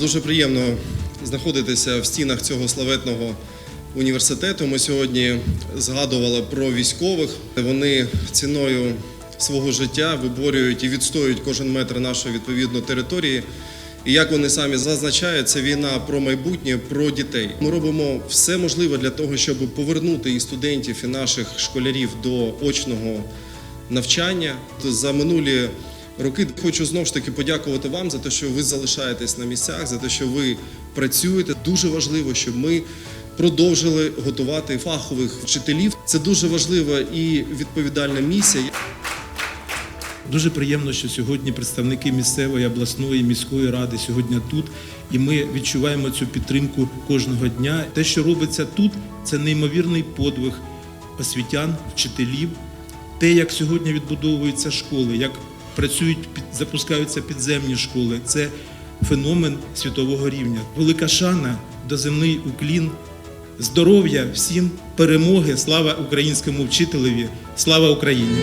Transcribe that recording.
Дуже приємно знаходитися в стінах цього славетного університету. Ми сьогодні згадували про військових. Вони ціною свого життя виборюють і відстоюють кожен метр нашої відповідно території. І як вони самі зазначають, це війна про майбутнє, про дітей. Ми робимо все можливе для того, щоб повернути і студентів, і наших школярів до очного навчання. За минулі роки хочу знову ж таки подякувати вам за те, що ви залишаєтесь на місцях, за те, що ви працюєте. Дуже важливо, щоб ми продовжили готувати фахових вчителів. Це дуже важлива і відповідальна місія. Дуже приємно, що сьогодні представники місцевої обласної міської ради сьогодні тут, і ми відчуваємо цю підтримку кожного дня. Те, що робиться тут, це неймовірний подвиг освітян, вчителів. Те, як сьогодні відбудовуються школи, як працюють, запускаються підземні школи, це феномен світового рівня. Велика шана, доземний уклін, здоров'я всім, перемоги, слава українському вчителеві, слава Україні!